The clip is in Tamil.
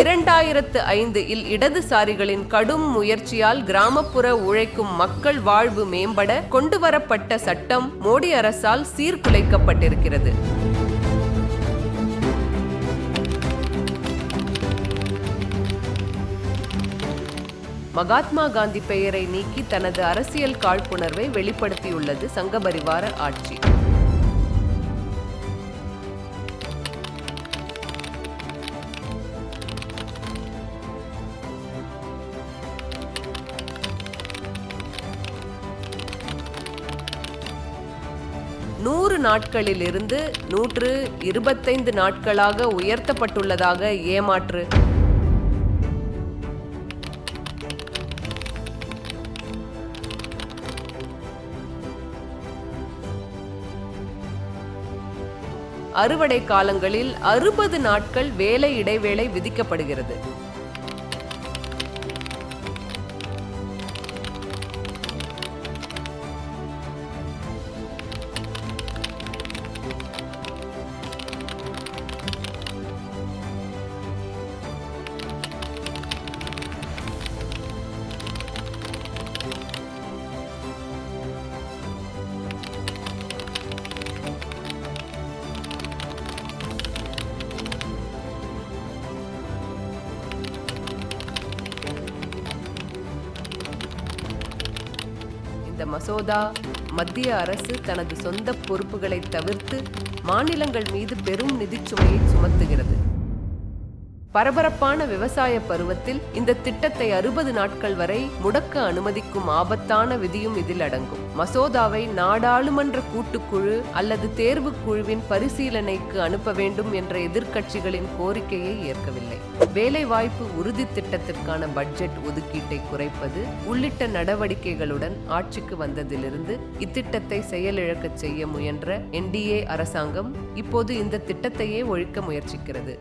இரண்டாயிரத்து ஐந்து இல் இடதுசாரிகளின் கடும் முயற்சியால் கிராமப்புற உழைக்கும் மக்கள் வாழ்வு மேம்பட கொண்டுவரப்பட்ட சட்டம் மோடி அரசால் சீர்குலைக்கப்பட்டிருக்கிறது. மகாத்மா காந்தி பெயரை நீக்கி தனது அரசியல் காழ்ப்புணர்வை வெளிப்படுத்தியுள்ளது சங்கபரிவார ஆட்சி. நூறு நாட்களிலிருந்து நூற்று இருபத்தைந்து நாட்களாக உயர்த்தப்பட்டுள்ளதாக ஏமாற்று. அறுவடை காலங்களில் அறுபது நாட்கள் வேலை இடைவேளை விதிக்கப்படுகிறது. இந்த மசோதா மத்திய அரசு தனது சொந்த பொறுப்புகளை தவிர்த்து மாநிலங்கள் மீது பெரும் நிதிச்சுமையை சுமத்துகிறது. பரபரப்பான விவசாய பருவத்தில் இந்த திட்டத்தை அறுபது நாட்கள் வரை முடக்க அனுமதிக்கும் ஆபத்தான விதியும் இதில் அடங்கும். மசோதாவை நாடாளுமன்ற கூட்டுக்குழு அல்லது தேர்வுக் குழுவின் பரிசீலனைக்கு அனுப்ப வேண்டும் என்ற எதிர்க்கட்சிகளின் கோரிக்கையை ஏற்கவில்லை. வேலைவாய்ப்பு உறுதி திட்டத்திற்கான பட்ஜெட் ஒதுக்கீட்டை குறைப்பது உள்ளிட்ட நடவடிக்கைகளுடன் ஆட்சிக்கு வந்ததிலிருந்து இத்திட்டத்தை செயலிழக்கச் செய்ய முயன்ற என்டிஏ அரசாங்கம் இப்போது இந்த திட்டத்தையே ஒழிக்க முயற்சிக்கிறது.